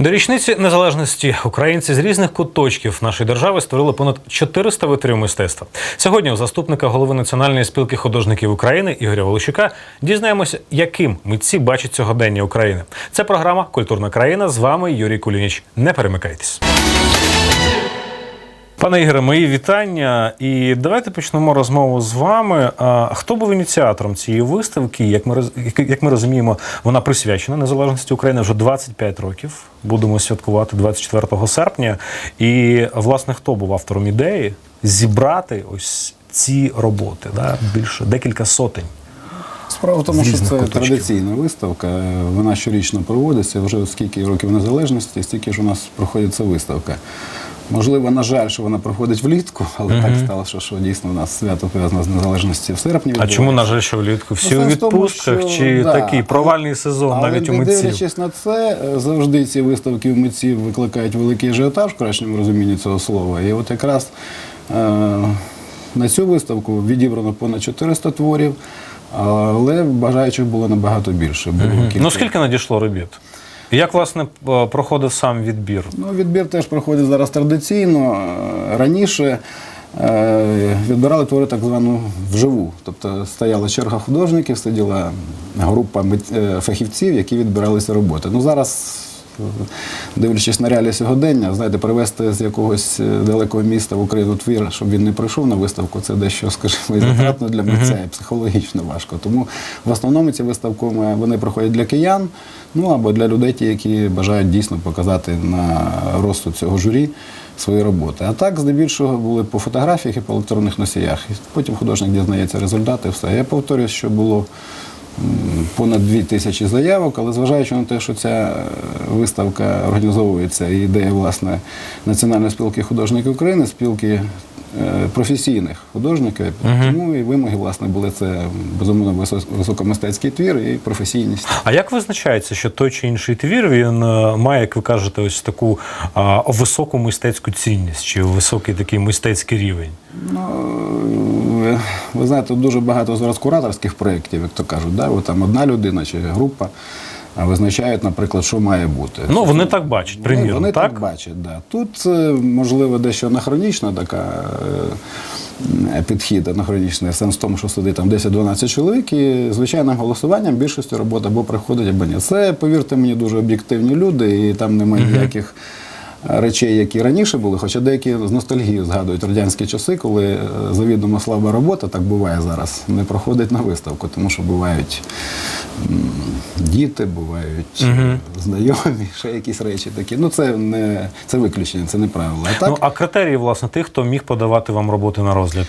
До річниці незалежності українці з різних куточків нашої держави створили понад 400 витрів мистецтва. Сьогодні у заступника голови Національної спілки художників України Ігоря Волощука дізнаємося, яким митці бачать сьогодення України. Це програма Культурна країна. З вами Юрій Кулініч. Не перемикайтесь. Пане Ігоре, мої вітання. І давайте почнемо розмову з вами. Хто був ініціатором цієї виставки? Як ми як ми розуміємо, вона присвячена незалежності України вже 25 років. Будемо святкувати 24 серпня. І власне хто був автором ідеї зібрати ось ці роботи? Да? Більше декілька сотень. Справа в тому, що це куточків. традиційна виставка. Вона щорічно проводиться. Вже скільки років незалежності, стільки ж у нас проходить ця виставка. Можливо, на жаль, що вона проходить влітку, але так сталося, що дійсно у нас свято пов'язане з незалежністю в серпні. А чому, на жаль, що влітку? Всі у Ну, сенс в тому, відпустках що- чи да, такий провальний сезон Але навіть у митців? дивлячись на це, е, завжди ці виставки у митців викликають великий ажіотаж в кращому розумінні цього слова. І от якраз е, на цю виставку відібрано понад 400 творів, але бажаючих було набагато більше. Було Ну скільки надійшло робіт? Як власне проходив сам відбір? Ну, відбір теж проходить зараз традиційно. Е, Раніше е, відбирали твори так звану вживу. Тобто стояла черга художників, сиділа група е, фахівців, які відбиралися роботи. Ну, зараз, е, дивлячись на реалії сьогодення, знаєте, привезти з якогось е, далекого міста в Україну твір, щоб він не прийшов на виставку, це дещо, скажімо, і затратно для митця, і психологічно важко. Тому в основному ці виставками вони проходять для киян, ну або для людей, ті, які бажають дійсно показати на розсуд цього журі свої роботи. А так, здебільшого, були по фотографіях і по електронних носіях. І потім художник дізнається результати, все. Я повторюю, що було понад дві тисячі заявок, але зважаючи на те, що ця е, виставка організовується, і ідея власне Національної спілки художників України, спілки професійних художників, тому і вимоги власне були це безумовно високомистецький твір і професійність. А як визначається, що той чи інший твір він е, має, як ви кажете, ось таку а, високу мистецьку цінність чи високий такий мистецький рівень? Ну, ви, ви знаєте, дуже багато зараз кураторських проєктів, як то кажуть, да? От там одна людина чи група визначають, наприклад, що має бути. Ну вони так бачать, приміром, вони так? так бачать, да. Тут, е, можливо, дещо анахронічна така е, підхід, анахронічний сенс в тому, що сидить там 10-12 чоловік, і звичайним голосуванням більшості роботи або приходить, або ні. Це, повірте мені, дуже об'єктивні люди, і там немає ніяких. Речей, які раніше були, хоча деякі з ностальгією згадують радянські часи, коли е, завідомо слаба робота, так буває зараз, не проходить на виставку, тому що бувають діти, бувають е, знайомі, ще якісь речі такі. Ну це не це виключення, це не правило. А так Ну а критерії, власне, тих, хто міг подавати вам роботи на розгляд.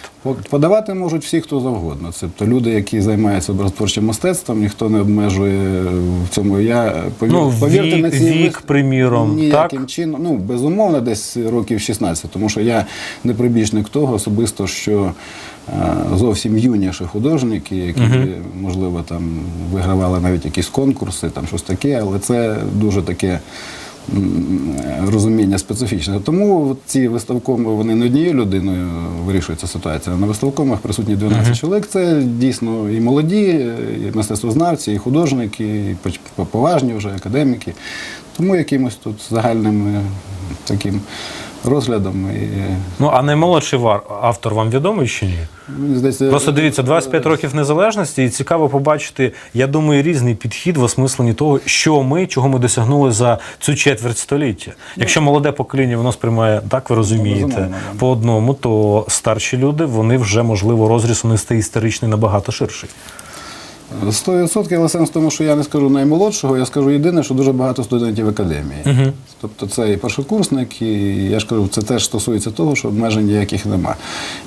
подавати можуть всі, хто завгодно. Тобто люди, які займаються образотворчим мистецтвом, ніхто не обмежує в цьому. Я повір, Ну, повірте вік- на ці вік, приміром, ніяким так? чином. Ну безумовно, десь років 16, тому що я не прибічник того особисто, що е, зовсім юніші художники, які можливо там вигравали навіть якісь конкурси, там щось таке, але це дуже таке. Розуміння специфічне. Тому ці виставкоми вони не однією людиною вирішується ситуація. На виставкомах присутні 12 чоловік. Це дійсно і молоді, і мистецтвознавці, і художники, і поважні вже академіки. Тому якимось тут загальним е, таким розглядом. І, Ну а наймолодший вар автор вам відомий чи ні? мені здається, Просто дивіться, 25 років незалежності, і цікаво побачити, я думаю, різний підхід в осмисленні того, що ми, чого ми досягнули за цю четверть століття. Якщо молоде покоління воно сприймає, так ви розумієте, безумовно, по одному, то старші люди вони вже можливо розріз унести історичний набагато ширший. 100%, але сенс в тому, що я не скажу наймолодшого, я скажу єдине, що дуже багато студентів академії. Тобто це і першокурсник, і я ж кажу, це теж стосується того, що обмежень ніяких нема.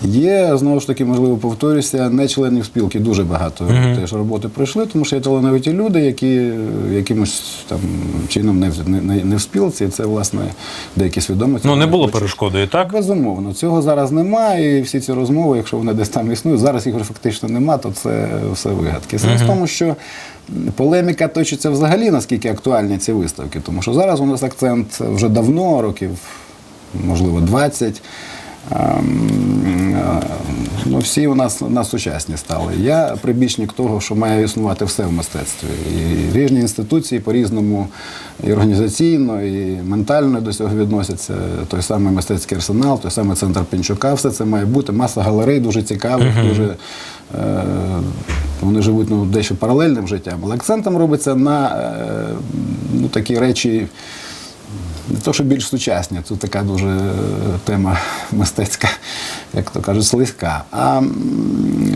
Є, знову ж таки, можливо, повторюся, не членів спілки дуже багато теж роботи пройшли, тому що є талановиті люди, які якимось там чином не, в- не, не, в спілці, і це, власне, деякі свідомі. Ну не було хочуть. перешкодою, так? Безумовно, цього зараз немає, і всі ці розмови, якщо вони десь там існують, зараз їх фактично нема, то це все вигадки. Сенс в тому, що полеміка точиться взагалі, наскільки актуальні ці виставки, тому що зараз у нас акцент вже давно, років, можливо, 20. ем, ну, всі у нас, у нас сучасні стали. Я прибічник того, що має існувати все в мистецтві. І різні інституції по-різному і організаційно, і ментально до цього відносяться. Той самий мистецький арсенал, той самий центр Пінчука, все це має бути. Маса галерей дуже цікавих, дуже. е, Вони живуть ну, дещо паралельним життям, але акцентом робиться на е, ну, такі речі, не то, що більш сучасні, це така дуже е, тема мистецька, як то кажуть, слизька, а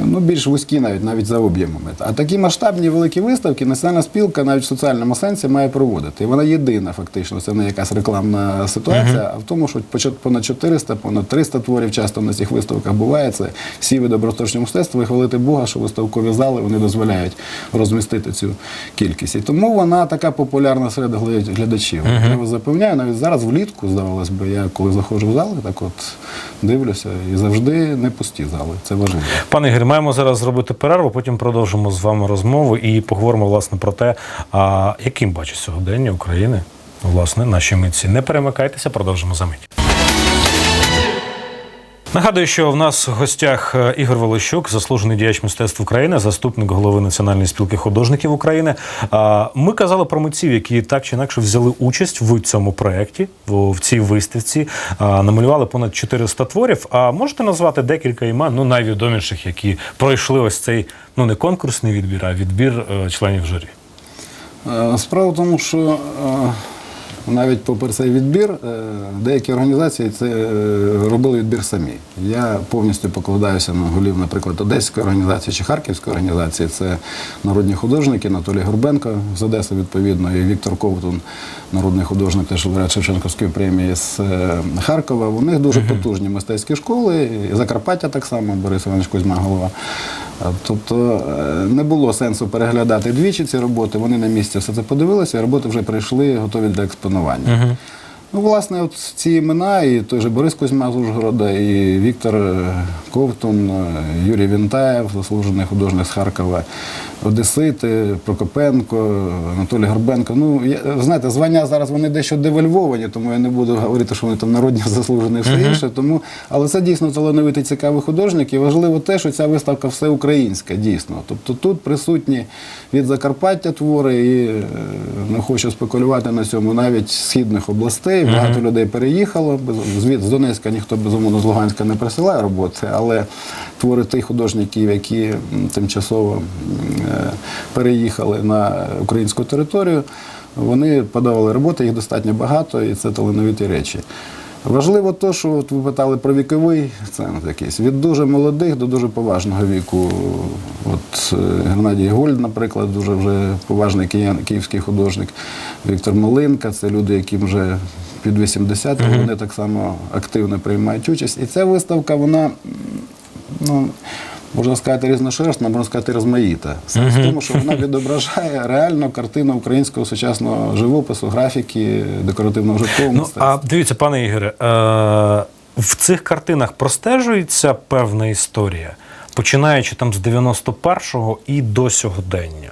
ну, більш вузькі навіть, навіть за об'ємами. А такі масштабні великі виставки національна спілка навіть в соціальному сенсі має проводити. І вона єдина, фактично, це не якась рекламна ситуація, а в тому, що понад 400, понад 300 творів часто на цих виставках буває. Це всі види образотворчого мистецтва, і хвалити Бога, що виставкові зали вони дозволяють розмістити цю кількість. І тому вона така популярна серед гля- глядачів. Я вас запевняю, навіть зараз влітку, здавалось би, я коли заходжу в зали, так от дивлюся, і завжди не пусті зали. Це важливо. Пане Ігор, маємо зараз зробити перерву, потім продовжимо з вами розмову і поговоримо власне про те, а, яким бачить сьогодення України, власне, наші митці. Не перемикайтеся, продовжимо за мить. Нагадую, що в нас в гостях е, Ігор Волощук, заслужений діяч мистецтв України, заступник голови Національної спілки художників України. Ми казали про митців, які так чи інакше взяли участь в цьому проєкті, в цій виставці. Намалювали понад 400 творів. А можете назвати декілька імен, ну найвідоміших, які пройшли ось цей ну не конкурсний відбір, а відбір е, членів журі. Е, Справа в тому, що навіть попри цей відбір, е, деякі організації це е, робили відбір самі. Я повністю покладаюся на голів, наприклад, Одеської організації чи Харківської організації. Це народні художники, Анатолій Горбенко з Одеси, відповідно, і Віктор Ковтун, народний художник, теж лауреат Шевченківської премії з е, Харкова. У них дуже потужні мистецькі школи, і Закарпаття так само, Борис Іванович Кузьма, голова. Тобто е, не було сенсу переглядати двічі ці роботи. Вони на місці все це подивилися, і роботи вже прийшли готові для експонування. Ну, власне, от ці імена, і той же Борис Кузьма з Ужгорода, і Віктор е, Ковтун, е, Юрій Вінтаєв, заслужений художник з Харкова, Одесити, Прокопенко, Анатолій Горбенко. Ну, я, знаєте, звання зараз вони дещо девальвовані, тому я не буду говорити, що вони там народні заслужені і все інше. Тому, але це дійсно талановитий цікавий художник. І важливо те, що ця виставка всеукраїнська, дійсно. Тобто тут присутні від Закарпаття твори, і е, не хочу спекулювати на цьому, навіть східних областей. Багато людей переїхало. Звід з Донецька ніхто безумовно з Луганська не присилає роботи, але твори тих художників, які тимчасово переїхали на українську територію, вони подавали роботи, їх достатньо багато, і це талановиті речі. Важливо те, що от ви питали про віковий ценз якийсь. Від дуже молодих до дуже поважного віку. От е, Геннадій Гольд, наприклад, дуже вже поважний киян, київський художник. Віктор Малинка, це люди, яким вже під 80, але вони так само активно приймають участь. І ця виставка, вона, ну, можна сказати, різношерстна, можна сказати, розмаїта. Саме в тому, що вона відображає реально картину українського сучасного живопису, графіки, декоративного житкового Ну, мистецтва. а дивіться, пане Ігоре, е, в цих картинах простежується певна історія, починаючи там з 91-го і до сьогодення.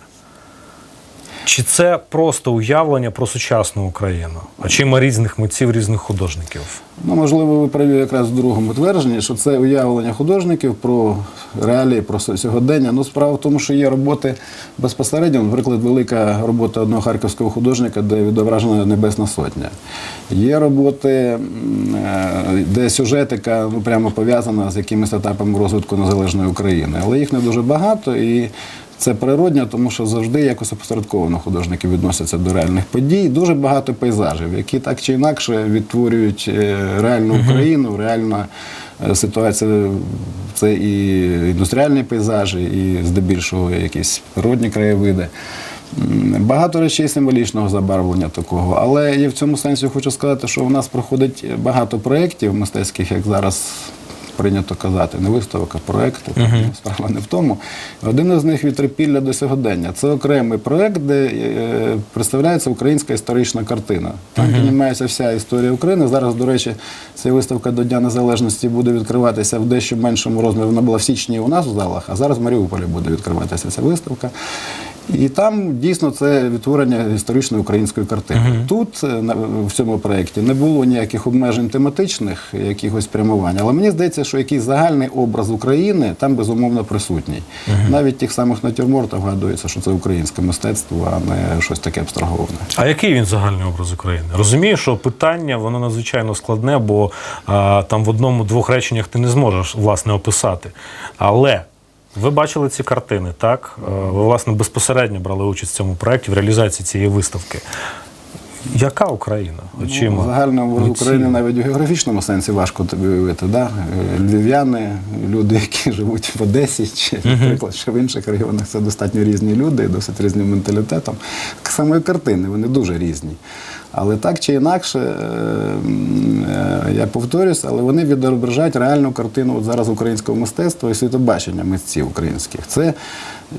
Чи це просто уявлення про сучасну Україну? А чи різних митців, різних художників? Ну, можливо, ви праві якраз в другому твердженні, що це уявлення художників про реалії, про сьогодення. Ну, справа в тому, що є роботи безпосередньо, наприклад, велика робота одного харківського художника, де відображена Небесна Сотня. Є роботи, е, де сюжетика ну, прямо пов'язана з якимись етапами розвитку незалежної України. Але їх не дуже багато і. Це природньо, тому що завжди якось опосередковано художники відносяться до реальних подій. Дуже багато пейзажів, які так чи інакше відтворюють е, реальну Україну, реальна е, ситуація. Це і індустріальні пейзажі, і здебільшого якісь природні краєвиди. Багато речей символічного забарвлення такого. Але я в цьому сенсі хочу сказати, що у нас проходить багато проєктів мистецьких, як зараз прийнято казати, не виставок, а проєкти. Справа не в тому. Один із них від трипілля до сьогодення. Це окремий проєкт, де е, представляється українська історична картина. Там піднімається вся історія України. Зараз, до речі, ця виставка до Дня Незалежності буде відкриватися в дещо меншому розмірі. Вона була в січні у нас в залах, а зараз в Маріуполі буде відкриватися ця виставка. І там дійсно це відтворення історичної української картини. Тут е, в цьому проєкті не було ніяких обмежень тематичних, якихось спрямувань. Але мені здається, що якийсь загальний образ України там безумовно присутній. Навіть тих самих натюрмортів вгадується, що це українське мистецтво, а не щось таке абстраговане. А який він загальний образ України? Розумію, що питання воно надзвичайно складне, бо а, там в одному-двох реченнях ти не зможеш власне описати. Але ви бачили ці картини, так? Е, Ви власне безпосередньо брали участь в цьому проєкті в реалізації цієї виставки. Яка Україна? Очима. Ну, загальний образ митців? України навіть у географічному сенсі важко тобі уявити. Да? Е, Львів'яни, люди, які живуть в Одесі, чи, наприклад, ще в інших регіонах, це достатньо різні люди, досить різним менталітетом. Так само і картини, вони дуже різні. Але так чи інакше, е, е, я повторюсь, але вони відображають реальну картину от зараз українського мистецтва і світобачення митців українських. Це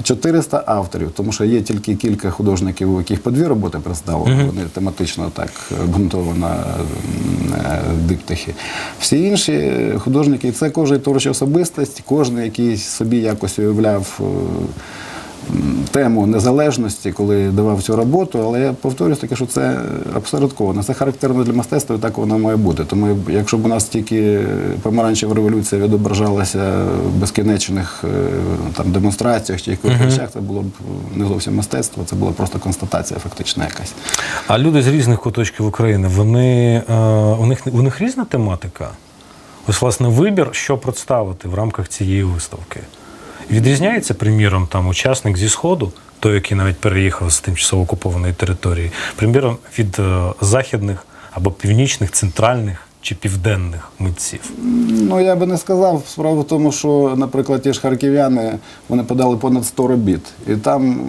400 авторів, тому що є тільки кілька художників, у яких по дві роботи представлені. Вони тематично так ґрунтовано м, е, диптихи. Всі інші художники, це кожен творча особистість, кожен, який собі якось уявляв. Тему незалежності, коли давав цю роботу, але я повторюсь таке, що це абсолютно це характерно для мистецтва, і так воно має бути. Тому якщо б у нас тільки помаранчева революція відображалася в безкінечних е, там демонстраціях чи якихось речах, це було б не зовсім мистецтво, це була просто констатація фактична якась. А люди з різних куточків України, вони, е, у, них, у них різна тематика? Ось, власне, вибір, що представити в рамках цієї виставки. Відрізняється, приміром, там учасник зі Сходу, той, який навіть переїхав з тимчасово окупованої території, приміром від е, західних або північних, центральних чи південних митців. Ну я би не сказав. Справа в тому, що, наприклад, ті ж харків'яни вони подали понад 100 робіт. І там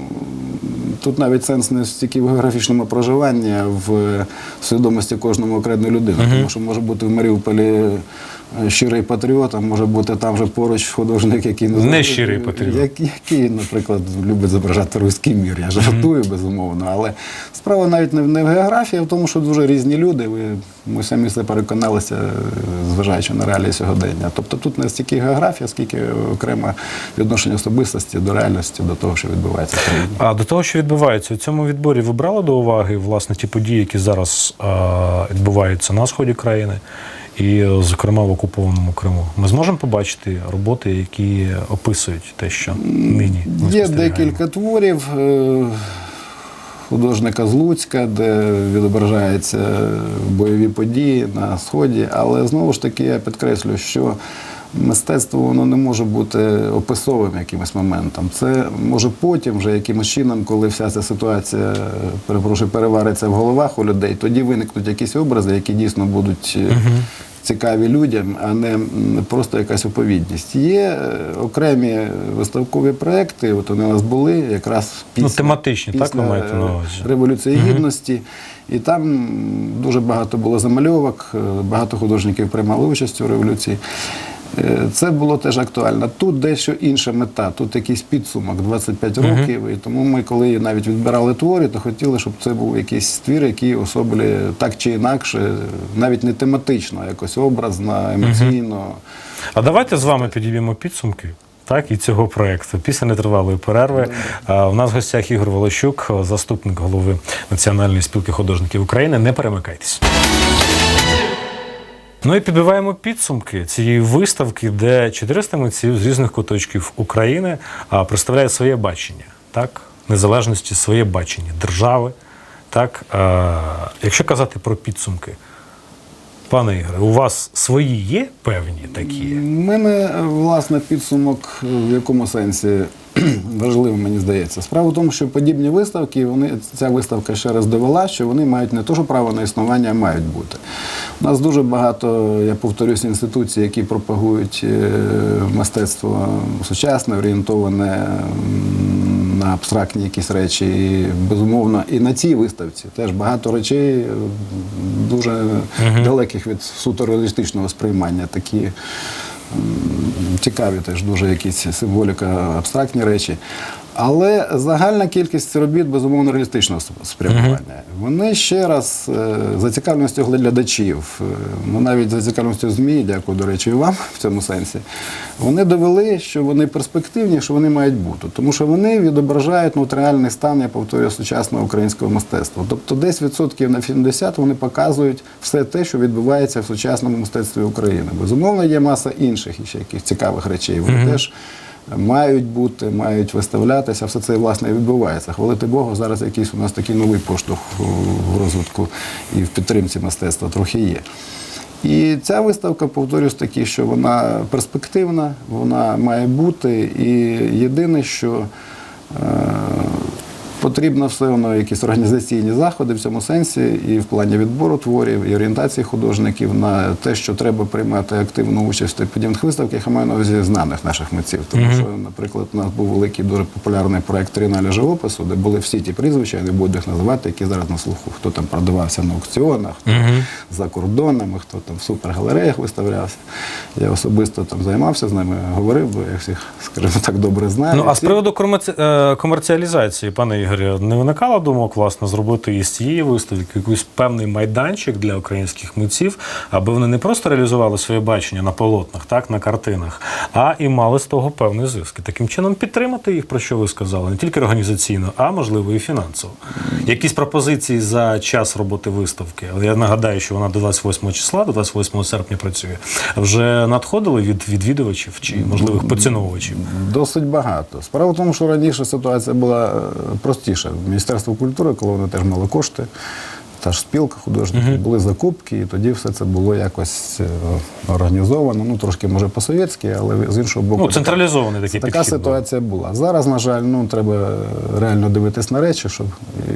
тут навіть сенс не стільки в географічному проживанні, а в свідомості кожного окремої людини. Тому що може бути в Маріуполі е, щирий патріот, а може бути там же поруч художник, який Не щирий патріот. як- який, наприклад, любить зображати руський мір. Я жартую, безумовно. Але справа навіть не в, не в географії, а в тому, що дуже різні люди. Ви, ми самі це переконалися, е, зважаючи на реалії сьогодення. Тобто тут не стільки географія, скільки окреме відношення особистості до реальності, до того, що відбувається в країні. А до того, що відбувається у цьому відборі, ви брали до уваги власне ті події, які зараз е, відбуваються на сході країни, і, е, зокрема, в окупованому Криму. Ми зможемо побачити роботи, які описують те, що нині ми Є декілька творів е, художника з Луцька, де відображаються бойові події на Сході, але знову ж таки я підкреслю, що мистецтво воно не може бути описовим якимось моментом. Це може потім, вже якимось чином, коли вся ця ситуація перепрошую, перевариться в головах у людей, тоді виникнуть якісь образи, які дійсно будуть. е, цікаві людям, а не просто якась оповідність. Є е, окремі виставкові проекти, от вони у нас були якраз після, Ну, тематичні, так, ви маєте на е, увазі? Революції Гідності. І там дуже багато було замальовок, е, багато художників приймали участь у революції. Е, Це було теж актуально. Тут дещо інша мета, тут якийсь підсумок 25 років. І тому ми, коли навіть відбирали твори, то хотіли, щоб це був якийсь твір, який особлює так чи інакше, навіть не тематично, а якось образно, емоційно. А давайте з вами підіб'ємо підсумки. Так, і цього проєкту після нетривалої перерви. У нас в гостях Ігор Волощук, заступник голови Національної спілки художників України. Не перемикайтесь. Ну і підбиваємо підсумки цієї виставки, де 400 митців з різних куточків України а, представляють своє бачення, так, незалежності, своє бачення держави. Так, якщо казати про підсумки, пане Ігоре, у вас свої є певні такі? У мене е, власне підсумок е, в якому сенсі важливий, мені здається. Справа в тому, що подібні виставки, вони ця виставка ще раз довела, що вони мають не то, що право на існування, а мають бути. У нас дуже багато, я повторюсь, інституцій, які пропагують е, мистецтво сучасне, орієнтоване на абстрактні якісь речі. І, безумовно, і на цій виставці теж багато речей дуже далеких від суто реалістичного сприймання. Такі цікаві теж дуже якісь символіка, абстрактні речі. Але загальна кількість робіт безумовно реалістичного сп- спрямування. Вони ще раз е, зацікавленістю глядачів, е, ну навіть зацікавленістю ЗМІ, дякую, до речі, і вам в цьому сенсі. Вони довели, що вони перспективні, що вони мають бути, тому що вони відображають ну, реальний стан, я повторюю, сучасного українського мистецтва. Тобто, десь відсотків на 70 вони показують все те, що відбувається в сучасному мистецтві України. Безумовно, є маса інших ще яких цікавих речей. Вони теж мають бути, мають виставлятися. Все це власне відбувається. Хвалити Богу, зараз якийсь у нас такий новий поштовх в розвитку і в підтримці мистецтва трохи є. І ця виставка, повторюсь, таки, що вона перспективна, вона має бути. І єдине, що е, потрібно все одно якісь організаційні заходи в цьому сенсі, і в плані відбору творів, і орієнтації художників на те, що треба приймати активну участь в подібних виставках, я маю на увазі знаних наших митців. Тому що, наприклад, у нас був великий дуже популярний проект Тріналя живопису, де були всі ті прізвища, я не буду їх називати, які зараз на слуху. Хто там продавався на аукціонах, хто за кордонами, хто там в супергалереях виставлявся. Я особисто там займався з ними, говорив, бо я всіх, скажімо так, добре знаю. Ну а з приводу комерці- е, комерціалізації, пане Ігорі, не виникало думок, власне, зробити із цієї виставки якийсь певний майданчик для українських митців, аби вони не просто реалізували своє бачення на полотнах, так, на картинах, а і мали з того певний зиск. І таким чином підтримати їх, про що ви сказали, не тільки організаційно, а можливо і фінансово. Якісь пропозиції за час роботи виставки. Я нагадаю, що вона до 28 числа, до 28 серпня працює. Вже надходили від відвідувачів чи можливих поціновувачів. Досить багато. Справа в тому, що раніше ситуація була е, простіша. Міністерство культури, коли вони теж мали кошти, та ж спілка художників, були закупки, і тоді все це було якось е, організовано. Ну, трошки, може, по-совєтськи, але з іншого боку. Ну, централізований такий Така підхід. був. ситуація була. Зараз, на жаль, ну треба реально дивитись на речі, щоб і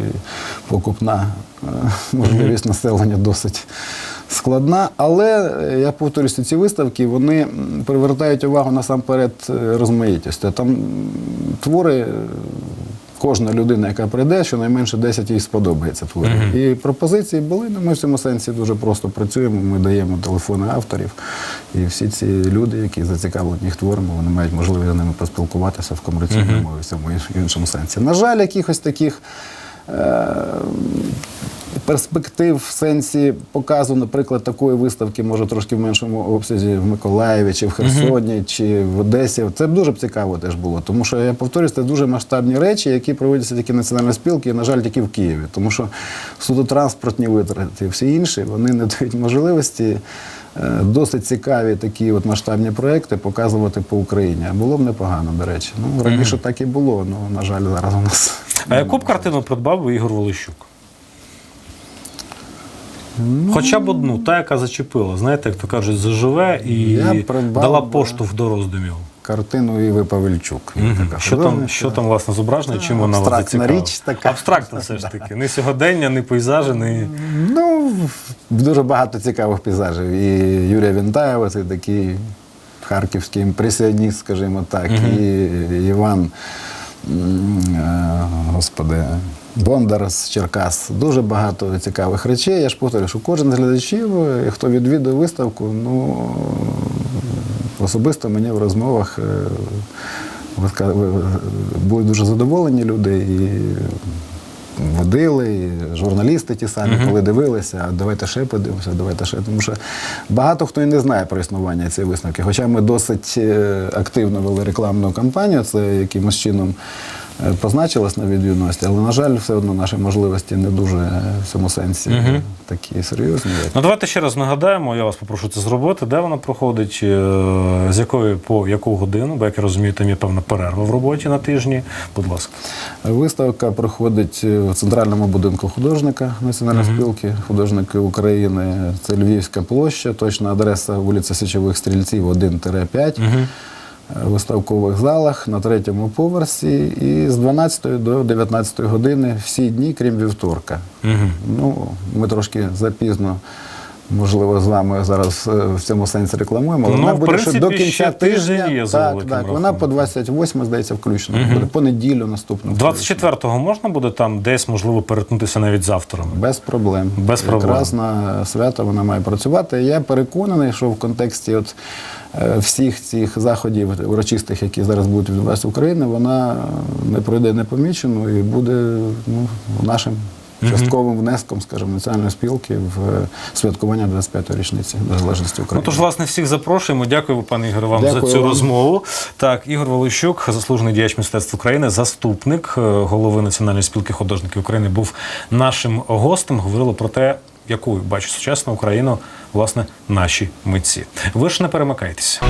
покупна е, можливість населення досить складна. Але е, я повторюся, ці виставки вони привертають увагу насамперед розмаїтістю. Там твори. Кожна людина, яка прийде, щонайменше 10 їй сподобається твори. І пропозиції були. Ну, ми в цьому сенсі дуже просто працюємо. Ми даємо телефони авторів. І всі ці люди, які зацікавлені їх творами, вони мають можливість з ними поспілкуватися в комерційному і всьому цьому іншому сенсі. На жаль, якихось таких. Е- Перспектив в сенсі показу, наприклад, такої виставки, може трошки в меншому обсязі в Миколаєві, чи в Херсоні, чи в Одесі. Це б дуже б цікаво теж було. Тому що я повторюсь, це дуже масштабні речі, які проводяться тільки національні спілки, і, на жаль, тільки в Києві. Тому що судотранспортні витрати і всі інші вони не дають можливості. е, Досить цікаві такі от масштабні проекти показувати по Україні. А було б непогано, до речі. Ну раніше так і було. Ну на жаль, зараз у нас А яку б картину придбав би Ігор Волощук? Хоча б одну, та, яка зачепила, знаєте, як то кажуть, заживе і придбав дала би- поштовх до роздумів. картину Іви Павельчук. Мгм. така Що там, що там власне зображено, чим вона вас абстрактна зацікавила? річ така. Абстрактна все ж таки. Не сьогодення, не пейзажі, не. Ну, дуже багато цікавих пейзажів. І Юрія Вінтаєва, це такий харківський імпресіоніст, скажімо так, і Іван, е, господи, Бондар з Черкас. Дуже багато цікавих речей. Я ж повторюю, що кожен з глядачів, е, хто відвідує виставку, ну особисто мені в розмовах е, ви- були дуже задоволені люди і водили, і журналісти ті самі, коли дивилися, а давайте ще подивимося, давайте ще. Тому що багато хто і не знає про існування цієї виставки. Хоча ми досить е, активно вели рекламну кампанію, це якимось чином е, позначилось на відвідності, але, на жаль, все одно наші можливості не дуже е, в цьому сенсі е, такі серйозні. Ну давайте ще раз нагадаємо, я вас попрошу це зробити. Де вона проходить, е, з якої по яку годину, бо як я розумію, там є певна перерва в роботі на тижні. Будь ласка. Виставка проходить в центральному будинку художника Національної спілки художники України. Це Львівська площа, точна адреса вулиця Січових Стрільців 1-5. В виставкових залах на третьому поверсі і з 12 до 19 години всі дні, крім вівторка. Угу. Ну, ми трошки запізно можливо, з вами зараз е, в цьому сенсі рекламуємо. але Ну, вона в буде ще до кінця ще тиждень тижня. є, за так, так, вона рахунком. по 28, здається, включно. Буде по неділю наступну. 24-го можна буде там десь, можливо, перетнутися навіть з авторами? Без проблем. Без проблем. Якраз на свято вона має працювати. Я переконаний, що в контексті от, е, всіх цих заходів урочистих, які зараз будуть відбуватися в Україні, вона не пройде непоміченою і буде ну, нашим частковим внеском, скажімо, національної спілки в е, святкування 25-ї річниці незалежності Ну тож, власне, всіх запрошуємо. Дякую, пане Ігоре, вам Дякую за цю вам. розмову. Так, Ігор Волощук, заслужений діяч мистецтв України, заступник е, голови Національної спілки художників України, був нашим гостем. Говорили про те, якою бачить сучасну Україну власне наші митці. Ви ж не перемикайтеся.